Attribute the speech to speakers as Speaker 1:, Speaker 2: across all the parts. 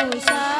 Speaker 1: Túi.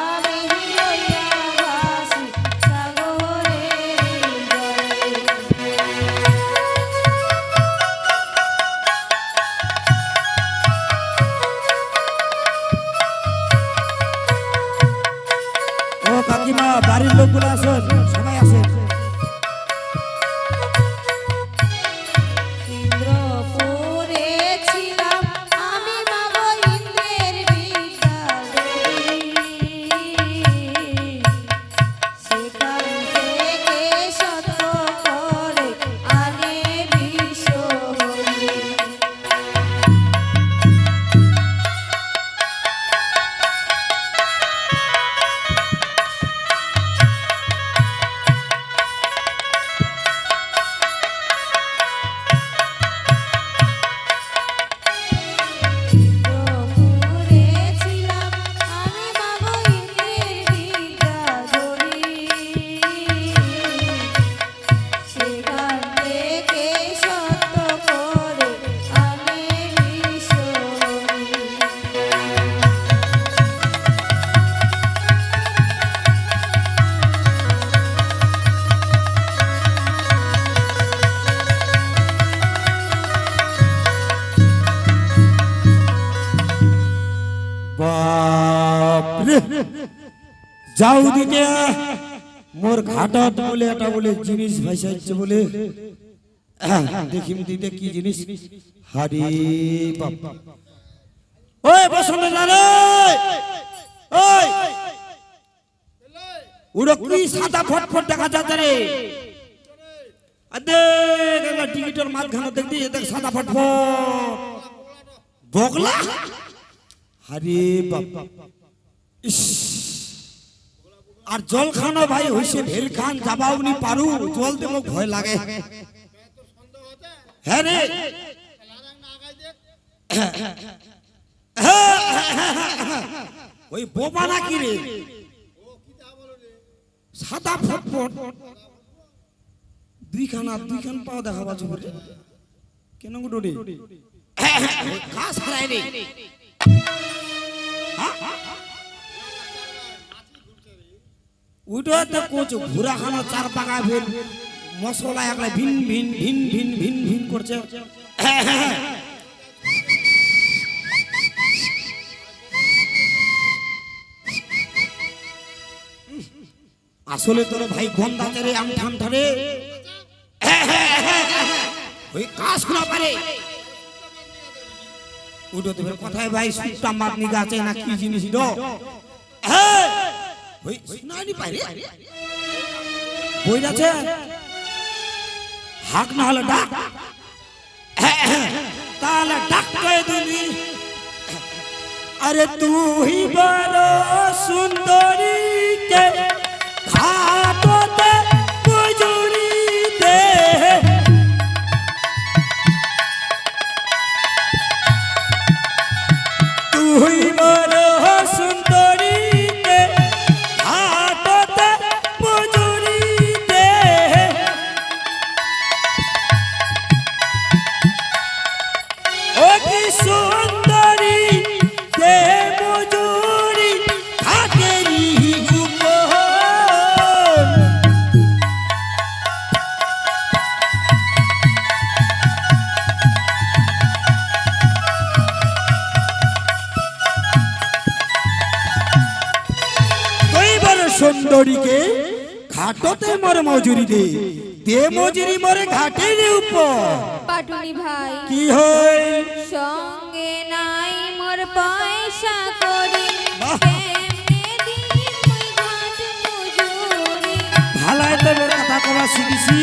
Speaker 1: যাও দিকে। মোর ঘাটত বলে এটা বলে জিনিস ভাইসাইছে বলে। হ্যাঁ, দেখিম দিতে কি জিনিস? হারি বাপ। ওই বসন্ত রে ওই! উড়ো কি সাদা ফটফট দেখা যাচ্ছে রে? আদে গেলা টিকিটের মাঝখানে দেখবি দেখ সাদা ফটফট। বগলা? আরে বাবা ইস! আর জল খানো ভাই হইছে ভেল খান যাবাও নি পারু, জল দেবো ভয় লাগে। হ্যাঁ রে। ওই বোবা নাকি রে? সাদা ফটফট দুইখানা, দুইখান পাও দেখা বাজু করে কেন গো ডোরে কাজ হারাই রে ওইটা তো কোচ ঘুরা খানো চার পাকা ফের মশলা একলা ভিন ভিন ভিন ভিন ভিন ভিন করছে। আসলে তোর ভাই গন্ধাতে রে আম ঠান্ডা রে ওই কাজ শোনা পারে। ওইটা তো কথায় ভাই সুটটা মাতনি গাছে না কি জিনিস দো হ্যাঁ। ওই হাক না হলে ডাক। তাহলে ডাকতে দিবি। আরে তুই বড় সুন্দরী কে? দে। তুই বড় সুন্দরীকে ঘাটতে মোর মজুরি দে। দে মজুরি মোরে ঘাটের উপর।
Speaker 2: পাটুনি ভাই
Speaker 1: কি হয়?
Speaker 2: সঙ্গে নাই মোর পয়সা করি ঘাট
Speaker 1: ভালাই তো মোর কথা কবা শিখিছি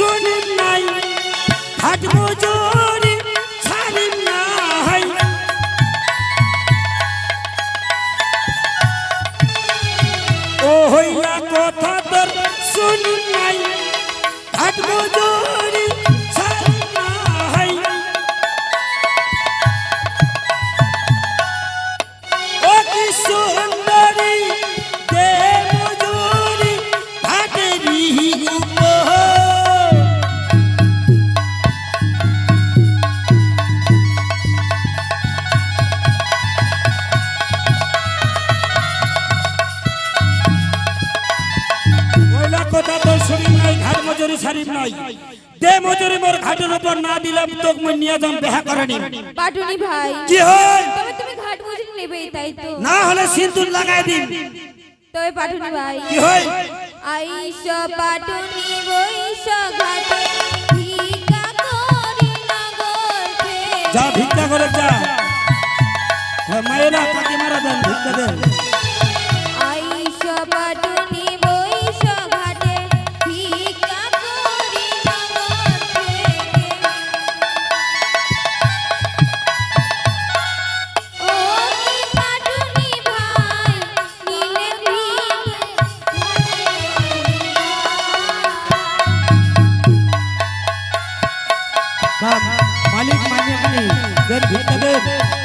Speaker 1: শুনিম নাই। হাট মজুরি মোর ঘাটের উপর না দিলাম তোক মই নিয়ে যাম বেহা করে নি
Speaker 2: পাটুনি ভাই
Speaker 1: কি হয়?
Speaker 2: তবে তুমি ঘাট মজুরি নেবেই তাই তো।
Speaker 1: না হলে সিন্দুর লাগাই দিন
Speaker 2: তবে পাটুনি ভাই
Speaker 1: কি হয়?
Speaker 2: আইস পাটুনি বইস ঘাটে ভিক্ষা করি নগর।
Speaker 1: যা ভিক্ষা করে যা। মায়েরা কাকিমারা দেন? ভিক্ষা দেন।
Speaker 2: માલિક માન્યકની ગર ભીતગર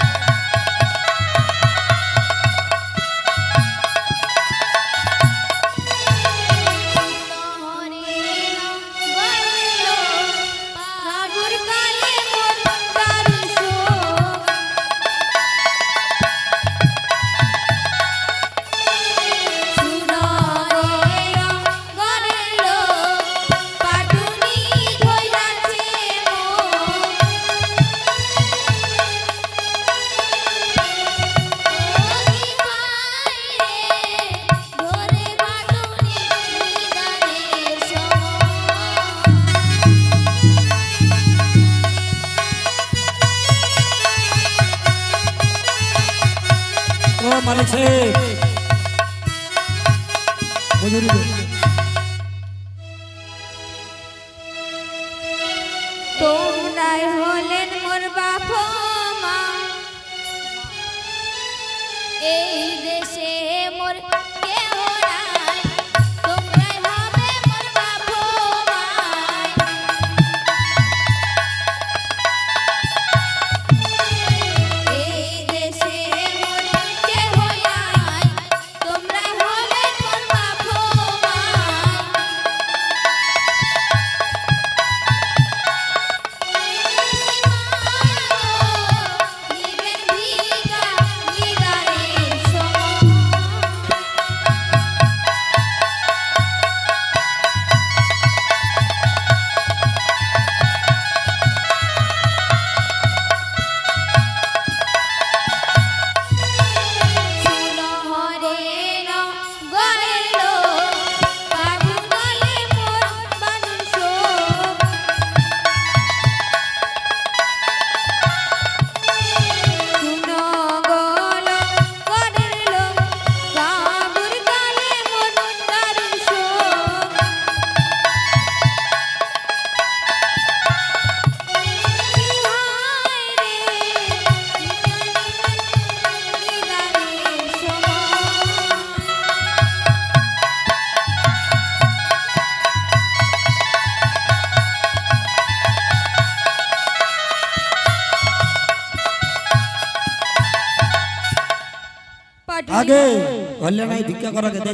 Speaker 2: માને છે મજૂરી
Speaker 1: আগে। হলে নাই ভিক্ষা করাকে দে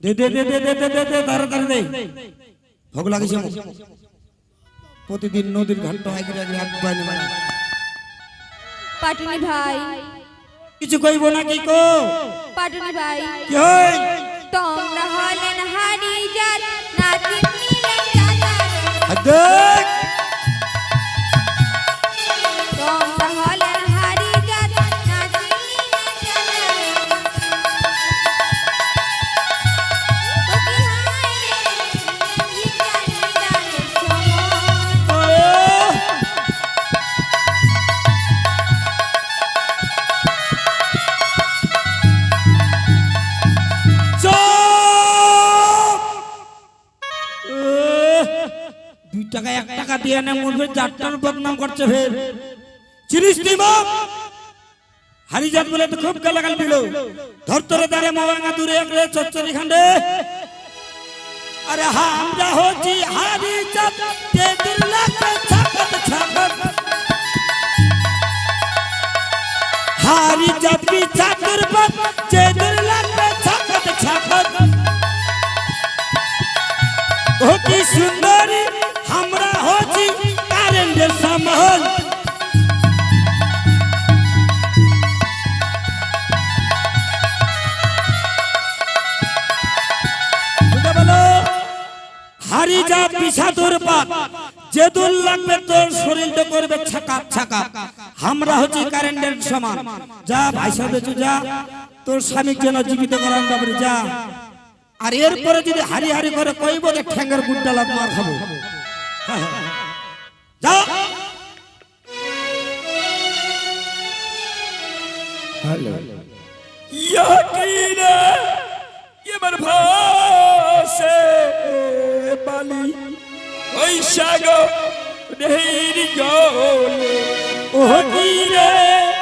Speaker 1: দে দে দে দে দে দে দে দে তাড়াতাড়ি দে ভোগ লাগিছে প্রতিদিন নদীর ঘাট আগে আগে হাত পায় না
Speaker 2: পাটুনি ভাই।
Speaker 1: কিছু কইব না কি কো
Speaker 2: পাটুনি ভাই।
Speaker 1: কি হই?
Speaker 2: তোমরা হলেন হারি জাত নাচিন নিলেন চাচার।
Speaker 1: দুই টাকা এক টাকা দিয়ে না মরবে চারটার বদনাম করছে ফের। চিনিস হারিজাত বলে তো খুব গালাগাল দিল। ধরতরে দাঁড়ে মাওয়াঙ্গা দূরে এক চচ্চরি খান্ডে। আরে হ্যাঁ আমরা হচ্ছি হারিজাত তে দিল লাগবে ছাকত ছাকত হারিজাত কি যে লাগবে তোর শরীরটা করবে ছাকা ছাকা। আমরা হচ্ছি কারেন্টের সমান। যা ভাই সাহেব যা। তোর স্বামীর জন্য জীবিত করার ব্যাপারে যা। আর এরপরে যদি হারি হারি করে কইব যে ঠ্যাঙ্গের গুড্ডা লাভ মার খাব। যা
Speaker 3: ইয়াকিনে এবার ভাসে সাগর নেই জলে
Speaker 1: ও কি রে?